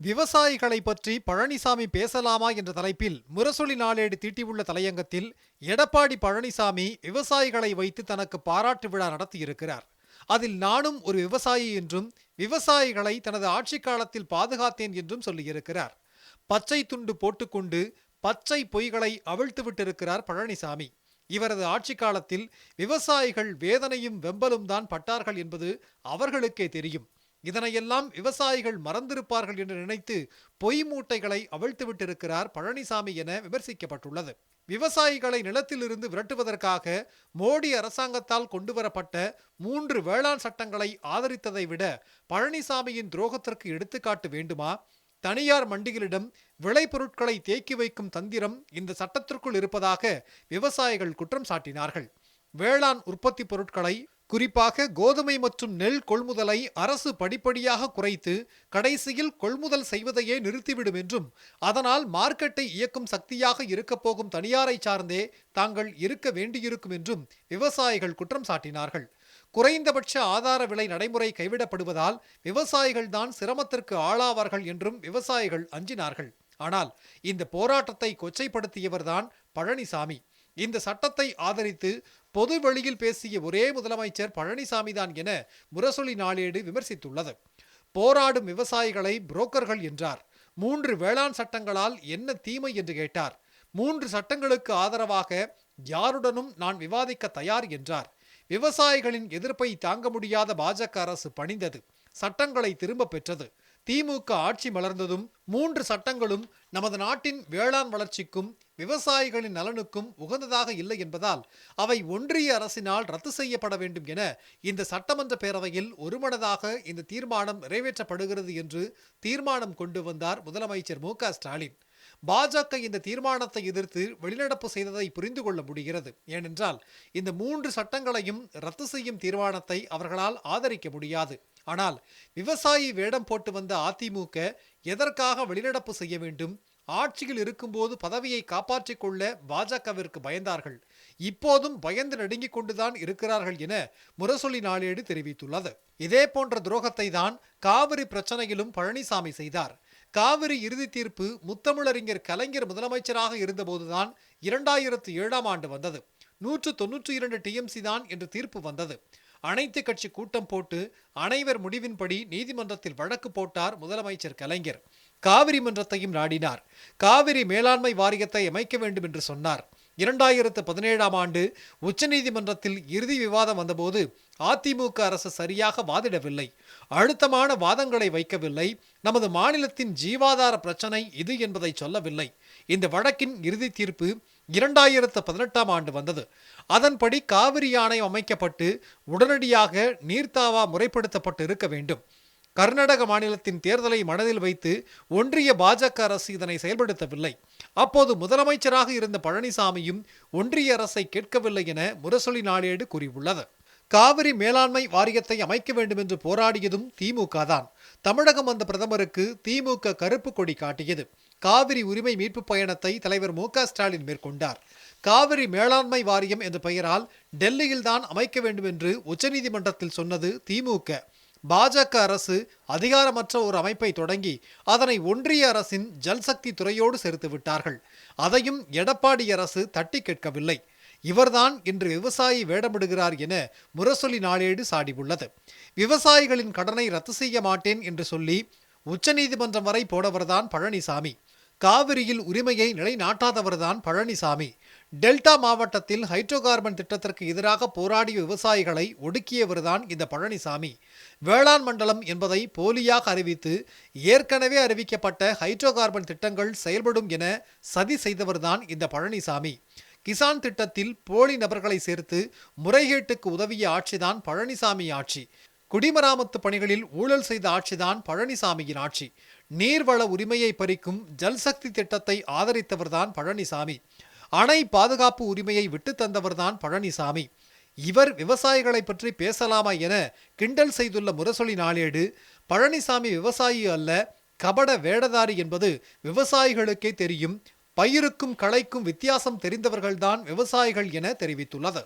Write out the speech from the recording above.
விவசாயிகளை பற்றி பழனிசாமி பேசலாமா என்ற தலைப்பில் முரசொலி நாளேடு தீட்டியுள்ள தலையங்கத்தில் எடப்பாடி பழனிசாமி விவசாயிகளை வைத்து தனக்கு பாராட்டு விழா நடத்தியிருக்கிறார். அதில் நானும் ஒரு விவசாயி என்றும் விவசாயிகளை தனது ஆட்சி காலத்தில் பாதுகாத்தேன் என்றும் சொல்லியிருக்கிறார். பச்சை துண்டு போட்டுக்கொண்டு பச்சை பொய்களை அவிழ்த்து விட்டிருக்கிறார் பழனிசாமி. இவரது ஆட்சி காலத்தில் விவசாயிகள் வேதனையும் வெம்பலும் தான் பட்டார்கள் என்பது அவர்களுக்கே தெரியும். இதனையெல்லாம் விவசாயிகள் மறந்திருப்பார்கள் என்று நினைத்து பொய் மூட்டைகளை அவிழ்த்துவிட்டிருக்கிறார் பழனிசாமி என விமர்சிக்கப்பட்டுள்ளது. விவசாயிகளை நிலத்திலிருந்து விரட்டுவதற்காக மோடி அரசாங்கத்தால் கொண்டுவரப்பட்ட மூன்று வேளாண் சட்டங்களை ஆதரித்ததை விட பழனிசாமியின் துரோகத்திற்கு எடுத்துக்காட்டு வேண்டுமா? தனியார் மண்டிகளிடம் விளைபொருட்களை தேக்கி வைக்கும் தந்திரம் இந்த சட்டத்திற்குள் இருப்பதாக விவசாயிகள் குற்றம் சாட்டினார்கள். வேளாண் உற்பத்தி பொருட்களை குறிப்பாக கோதுமை மற்றும் நெல் கொள்முதலை அரசு படிப்படியாக குறைத்து கடைசியில் கொள்முதல் செய்வதையே நிறுத்திவிடும் என்றும் அதனால் மார்க்கெட்டை இயக்கும் சக்தியாக இருக்கப் போகும் தனியாரை சார்ந்தே தாங்கள் இருக்க வேண்டியிருக்கும் என்றும் விவசாயிகள் குற்றம் சாட்டினார்கள். குறைந்தபட்ச ஆதார விலை நடைமுறை கைவிடப்படுவதால் விவசாயிகள் தான் சிரமத்திற்கு ஆளாவார்கள் என்றும் விவசாயிகள் அஞ்சினார்கள். ஆனால் இந்த போராட்டத்தை கொச்சைப்படுத்தியவர்தான் பழனிசாமி. இந்த சட்டத்தை ஆதரித்து பொது வெளியில் பேசிய ஒரே முதலமைச்சர் பழனிசாமிதான் என முரசொலி நாளேடு விமர்சித்துள்ளது. போராடும் விவசாயிகளை புரோக்கர்கள் என்றார். மூன்று வேளாண் சட்டங்களால் என்ன தீமை என்று கேட்டார். மூன்று சட்டங்களுக்கு ஆதரவாக யாருடனும் நான் விவாதிக்க தயார் என்றார். விவசாயிகளின் எதிர்ப்பை தாங்க முடியாத பாஜக அரசு பணிந்தது. சட்டங்களை திரும்ப பெற்றது. திமுக ஆட்சி மலர்ந்ததும் மூன்று சட்டங்களும் நமது நாட்டின் வேளாண் வளர்ச்சிக்கும் விவசாயிகளின் நலனுக்கும் உகந்ததாக இல்லை என்பதால் அவை ஒன்றிய அரசினால் ரத்து செய்யப்பட வேண்டும் என இந்த சட்டமன்ற பேரவையில் ஒருமனதாக இந்த தீர்மானம் நிறைவேற்றப்படுகிறது என்று தீர்மானம் கொண்டு வந்தார் முதலமைச்சர் மு ஸ்டாலின். பாஜக இந்த தீர்மானத்தை எதிர்த்து வெளிநடப்பு செய்ததை புரிந்து கொள்ள முடிகிறது. ஏனென்றால் இந்த மூன்று சட்டங்களையும் ரத்து செய்யும் தீர்மானத்தை அவர்களால் ஆதரிக்க முடியாது. ஆனால் விவசாயி வேடம் போட்டு வந்த அதிமுக எதற்காக வெளிநடப்பு செய்ய வேண்டும்? ஆட்சியில் இருக்கும்போது பதவியை காப்பாற்றிக் கொள்ள பாஜகவிற்கு பயந்தார்கள். இப்போதும் பயந்து நடுங்கிக் கொண்டுதான் இருக்கிறார்கள் என முரசொலி நாளேடு தெரிவித்துள்ளது. இதே போன்ற துரோகத்தை தான் காவிரி பிரச்சனையிலும் பழனிசாமி செய்தார். காவிரி இறுதி தீர்ப்பு முத்தமிழறிஞர் கலைஞர் முதலமைச்சராக இருந்தபோதுதான் இரண்டாயிரத்து ஏழாம் ஆண்டு வந்தது. நூற்று தொன்னூற்றி இரண்டு டிஎம்சி தான் என்று தீர்ப்பு வந்தது. அனைத்து கட்சி கூட்டம் போட்டு அனைவர் முடிவின்படி நீதிமன்றத்தில் வழக்கு போட்டார் முதலமைச்சர் கலைஞர். காவிரி மன்றத்தையும் நாடினார். காவிரி மேலாண்மை வாரியத்தை அமைக்க வேண்டும் என்று சொன்னார். இரண்டாயிரத்து பதினேழாம் ஆண்டு உச்சநீதிமன்றத்தில் இறுதி விவாதம் வந்தபோது அதிமுக அரசு சரியாக வாதிடவில்லை. அழுத்தமான வாதங்களை வைக்கவில்லை. நமது மாநிலத்தின் ஜீவாதார பிரச்சனை இது என்பதை சொல்லவில்லை. இந்த வழக்கின் இறுதி தீர்ப்பு இரண்டாயிரத்து பதினெட்டாம் ஆண்டு வந்தது. அதன்படி காவிரி ஆணையம் அமைக்கப்பட்டு உடனடியாக நீர்த்தாவா முறைப்படுத்தப்பட்டு இருக்க வேண்டும். கர்நாடக மாநிலத்தின் தேர்தலை மனதில் வைத்து ஒன்றிய பாஜக அரசு இதனை செயல்படுத்தவில்லை. அப்போது முதலமைச்சராக இருந்த பழனிசாமியும் ஒன்றிய அரசை கேட்கவில்லை என முரசொலி நாளேடு கூறியுள்ளது. காவிரி மேலாண்மை வாரியத்தை அமைக்க வேண்டும் என்று போராடியதும் திமுக தான் தமிழகம் வந்த பிரதமருக்கு திமுக கருப்பு கொடி காட்டியது. காவிரி உரிமை மீட்பு பயணத்தை தலைவர் மு ஸ்டாலின் மேற்கொண்டார். காவிரி மேலாண்மை வாரியம் என்ற பெயரால் டெல்லியில் தான் அமைக்க வேண்டும் என்று உச்சநீதிமன்றத்தில் சொன்னது திமுக. பாஜக அரசு அதிகாரமற்ற ஒரு அமைப்பை தொடங்கி அதனை ஒன்றிய அரசின் ஜல்சக்தி துறையோடு சேர்த்து விட்டார்கள். அதையும் எடப்பாடி அரசு தட்டி கேட்கவில்லை. இவர்தான் இன்று விவசாயி வேடமிடுகிறார் என முரசொலி நாளேடு சாடியுள்ளது. விவசாயிகளின் கடனை ரத்து செய்ய மாட்டேன் என்று சொல்லி உச்சநீதிமன்றம் வரை போனவர்தான் பழனிசாமி. காவிரியில் உரிமையை நிலைநாட்டாதவர்தான் பழனிசாமி. டெல்டா மாவட்டத்தில் ஹைட்ரோ கார்பன் திட்டத்திற்கு எதிராக போராடிய விவசாயிகளை ஒடுக்கியவர்தான் இந்த பழனிசாமி. வேளாண் மண்டலம் என்பதை போலியாக அறிவித்து ஏற்கனவே அறிவிக்கப்பட்ட ஹைட்ரோ கார்பன் திட்டங்கள் செயல்படும் என சதி செய்தவர்தான் இந்த பழனிசாமி. கிசான் திட்டத்தில் போலி நபர்களை சேர்த்து முறைகேட்டுக்கு உதவிய ஆட்சிதான் பழனிசாமி ஆட்சி. குடிமராமத்து பணிகளில் ஊழல் செய்த ஆட்சிதான் பழனிசாமியின் ஆட்சி. நீர்வள உரிமையை பறிக்கும் ஜல்சக்தி திட்டத்தை ஆதரித்தவர்தான் பழனிசாமி. அணை பாதுகாப்பு உரிமையை விட்டு தந்தவர்தான் பழனிசாமி. இவர் விவசாயிகளை பற்றி பேசலாமா என கிண்டல் செய்துள்ள முரசொலி நாளேடு பழனிசாமி விவசாயி அல்ல கபட வேடதாரி என்பது விவசாயிகளுக்கே தெரியும் பயிருக்கும் களைக்கும் வித்தியாசம் தெரிந்தவர்கள்தான் விவசாயிகள் என தெரிவித்துள்ளது.